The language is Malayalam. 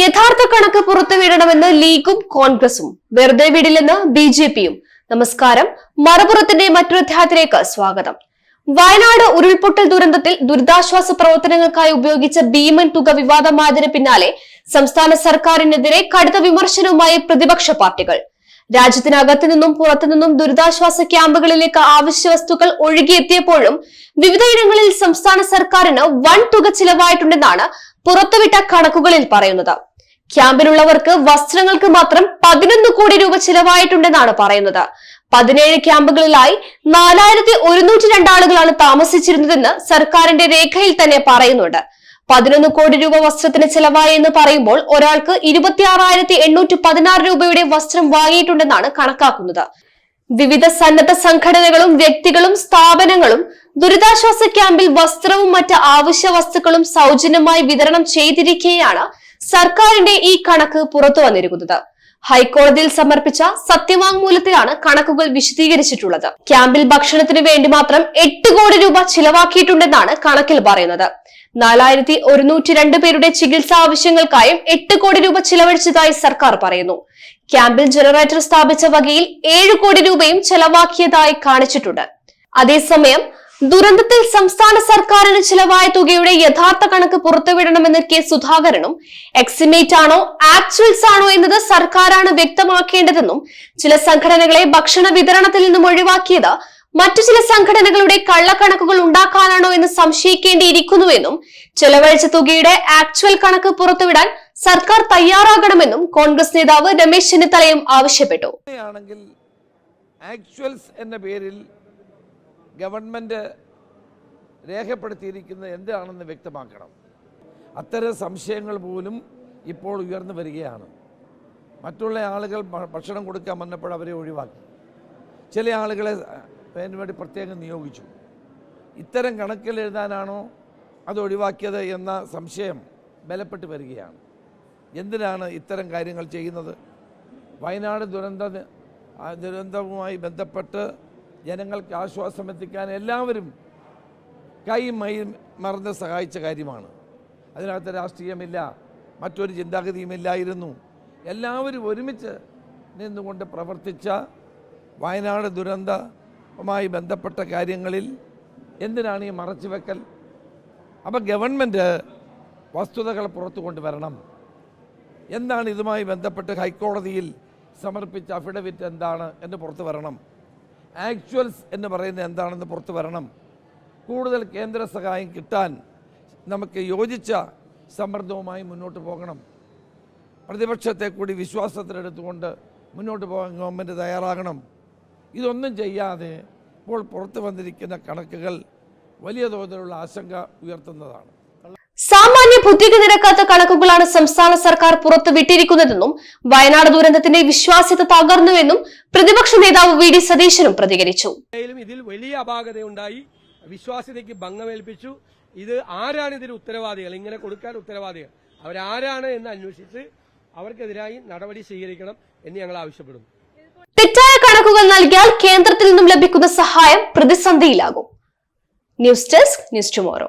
യഥാർത്ഥ കണക്ക് പുറത്തുവിടണമെന്ന് ലീഗും കോൺഗ്രസും. വെറുതെ വിടില്ലെന്ന് ബി ജെ പിയും. നമസ്കാരം. മറുപുറത്തിന്റെ മറ്റൊരു അധ്യായത്തിലേക്ക് സ്വാഗതം. വയനാട് ഉരുൾപൊട്ടൽ ദുരന്തത്തിൽ ദുരിതാശ്വാസ പ്രവർത്തനങ്ങൾക്കായി ഉപയോഗിച്ച ഭീമൻ തുക വിവാദമായതിനു പിന്നാലെ സംസ്ഥാന സർക്കാരിനെതിരെ കടുത്ത വിമർശനവുമായി പ്രതിപക്ഷ പാർട്ടികൾ. രാജ്യത്തിനകത്തു നിന്നും പുറത്തു നിന്നും ദുരിതാശ്വാസ ക്യാമ്പുകളിലേക്ക് ആവശ്യ വസ്തുക്കൾ ഒഴുകിയെത്തിയപ്പോഴും വിവിധയിടങ്ങളിൽ സംസ്ഥാന സർക്കാരിന് വൻ തുക ചിലവായിട്ടുണ്ടെന്നാണ് പുറത്തുവിട്ട കണക്കുകളിൽ പറയുന്നത്. ക്യാമ്പിലുള്ളവർക്ക് വസ്ത്രങ്ങൾക്ക് മാത്രം പതിനൊന്ന് കോടി രൂപ ചിലവായിട്ടുണ്ടെന്നാണ് പറയുന്നത്. പതിനേഴ് ക്യാമ്പുകളിലായി നാലായിരത്തി ഒരുന്നൂറ്റി രണ്ടാളുകളാണ് താമസിച്ചിരുന്നതെന്ന് സർക്കാരിന്റെ രേഖയിൽ തന്നെ പറയുന്നുണ്ട്. പതിനൊന്ന് കോടി രൂപ വസ്ത്രത്തിന് ചിലവായി എന്ന് പറയുമ്പോൾ ഒരാൾക്ക് ഇരുപത്തിയാറായിരത്തി എണ്ണൂറ്റി പതിനാറ് രൂപയുടെ വസ്ത്രം വാങ്ങിയിട്ടുണ്ടെന്നാണ് കണക്കാക്കുന്നത്. വിവിധ സന്നദ്ധ സംഘടനകളും വ്യക്തികളും സ്ഥാപനങ്ങളും ദുരിതാശ്വാസ ക്യാമ്പിൽ വസ്ത്രവും മറ്റ് ആവശ്യ വസ്തുക്കളും സൗജന്യമായി വിതരണം ചെയ്തിരിക്കെയാണ് സർക്കാരിന്റെ ഈ കണക്ക് പുറത്തു വന്നിരിക്കുന്നത്. ഹൈക്കോടതിയിൽ സമർപ്പിച്ച സത്യവാങ്മൂലത്തിലാണ് കണക്കുകൾ വിശദീകരിച്ചിട്ടുള്ളത്. ക്യാമ്പിൽ ഭക്ഷണത്തിന് വേണ്ടി മാത്രം എട്ട് കോടി രൂപ ചിലവാക്കിയിട്ടുണ്ടെന്നാണ് കണക്കിൽ പറയുന്നത്. നാലായിരത്തി ഒരുന്നൂറ്റി രണ്ട് പേരുടെ ചികിത്സാ ആവശ്യങ്ങൾക്കായും എട്ട് കോടി രൂപ ചിലവഴിച്ചതായി സർക്കാർ പറയുന്നു. ക്യാമ്പിൽ ജനറേറ്റർ സ്ഥാപിച്ച വകയിൽ ഏഴ് കോടി രൂപയും ചെലവാക്കിയതായി കാണിച്ചിട്ടുണ്ട്. അതേസമയം ദുരന്തത്തിൽ സംസ്ഥാന സർക്കാരിന് ചിലവായ തുകയുടെ യഥാർത്ഥ കണക്ക് പുറത്തുവിടണമെന്ന് കെ സുധാകരനും എക്സിമേറ്റ് ആണോ ആക്ച്വൽസ് ആണോ എന്നത് സർക്കാരാണ് വ്യക്തമാക്കേണ്ടതെന്നും ചില സംഘടനകളെ ഭക്ഷണ വിതരണത്തിൽ നിന്നും ഒഴിവാക്കിയത് മറ്റു ചില സംഘടനകളുടെ കള്ളക്കണക്കുകൾ ഉണ്ടാക്കാനാണോ എന്ന് സംശയിക്കേണ്ടിയിരിക്കുന്നുവെന്നും ചെലവഴിച്ച തുകയുടെ ആക്ച്വൽ കണക്ക് പുറത്തുവിടാൻ സർക്കാർ തയ്യാറാകണമെന്നും കോൺഗ്രസ് നേതാവ് രമേശ് ചെന്നിത്തലയും ആവശ്യപ്പെട്ടു. ആക്ച്വൽസ് എന്ന പേരിൽ ഗവൺമെന്റ് രേഖപ്പെടുത്തിയിരിക്കുന്നത് എന്താണെന്ന് വ്യക്തമാക്കണം. അത്തരം സംശയങ്ങൾ പോലും ഇപ്പോൾ ഉയർന്നു വരികയാണ്. മറ്റുള്ള ആളുകൾ ഭക്ഷണം കൊടുക്കാൻ വന്നപ്പോൾ അവരെ ഒഴിവാക്കി. ചില ആളുകളെ അതിന് വേണ്ടി പ്രത്യേകം നിയോഗിച്ചു. ഇത്തരം കണക്കിൽ എഴുതാനാണോ അത് ഒഴിവാക്കിയത് എന്ന സംശയം ബലപ്പെട്ട് വരികയാണ്. എന്തിനാണ് ഇത്തരം കാര്യങ്ങൾ ചെയ്യുന്നത്? വയനാട് ദുരന്ത ദുരന്തവുമായി ബന്ധപ്പെട്ട് ജനങ്ങൾക്ക് ആശ്വാസം എത്തിക്കാൻ എല്ലാവരും കൈ മൈ മറന്ന് സഹായിച്ച കാര്യമാണ്. അതിനകത്ത് രാഷ്ട്രീയമില്ല മറ്റൊരു ചിന്താഗതിയുമില്ലായിരുന്നു. എല്ലാവരും ഒരുമിച്ച് നിന്നുകൊണ്ട് പ്രവർത്തിച്ച വയനാട് ദുരന്തവുമായി ബന്ധപ്പെട്ട കാര്യങ്ങളിൽ എന്തിനാണ് ഈ മറച്ചുവെക്കൽ അപ്പോൾ ഗവൺമെന്റ് വസ്തുതകൾ പുറത്തു കൊണ്ടുവരണം. എന്താണ് ഇതുമായി ബന്ധപ്പെട്ട് ഹൈക്കോടതിയിൽ സമർപ്പിച്ച അഫിഡവിറ്റ് എന്താണ് എന്ന് പുറത്തു വരണം. ആക്ച്വൽസ് എന്ന് പറയുന്നത് എന്താണെന്ന് പുറത്തു വരണം. കൂടുതൽ കേന്ദ്ര സഹായം കിട്ടാൻ നമുക്ക് യോജിച്ച സമ്മർദ്ദവുമായി മുന്നോട്ട് പോകണം. പ്രതിപക്ഷത്തെ കൂടി വിശ്വാസത്തിലെടുത്തുകൊണ്ട് മുന്നോട്ട് പോകാൻ ഗവൺമെന്റ് തയ്യാറാകണം. ഇതൊന്നും ചെയ്യാതെ ഇപ്പോൾ പുറത്തു വന്നിരിക്കുന്ന കണക്കുകൾ വലിയ തോതിലുള്ള ആശങ്ക ഉയർത്തുന്നതാണ്. ബുദ്ധിക്ക് നിരക്കാത്ത കണക്കുകളാണ് സംസ്ഥാന സർക്കാർ പുറത്തുവിട്ടിരിക്കുന്നതെന്നും വയനാട് ദുരന്തത്തിന്റെ വിശ്വാസ്യത തകർന്നുവെന്നും പ്രതിപക്ഷ നേതാവ് വി ഡി സതീശനും പ്രതികരിച്ചു. ഇതിൽ വലിയ അപാകതയുണ്ടായി. വിശ്വാസ്യതയ്ക്ക് ഭംഗമേൽപ്പിച്ചു. ഇത് ആരാണ് ഇതിന് ഉത്തരവാദികൾ? ഇങ്ങനെ കൊടുക്കാൻ ഉത്തരവാദികൾ. അവരാരാണ് എന്ന് അന്വേഷിച്ച് അവർക്കെതിരായി നടപടി സ്വീകരിക്കണം എന്ന് ഞങ്ങൾ ആവശ്യപ്പെടുന്നു. തെറ്റായ കണക്കുകൾ നൽകിയാൽ കേന്ദ്രത്തിൽ നിന്നും ലഭിക്കുന്ന സഹായം പ്രതിസന്ധിയിലാകും. News desk news tomorrow.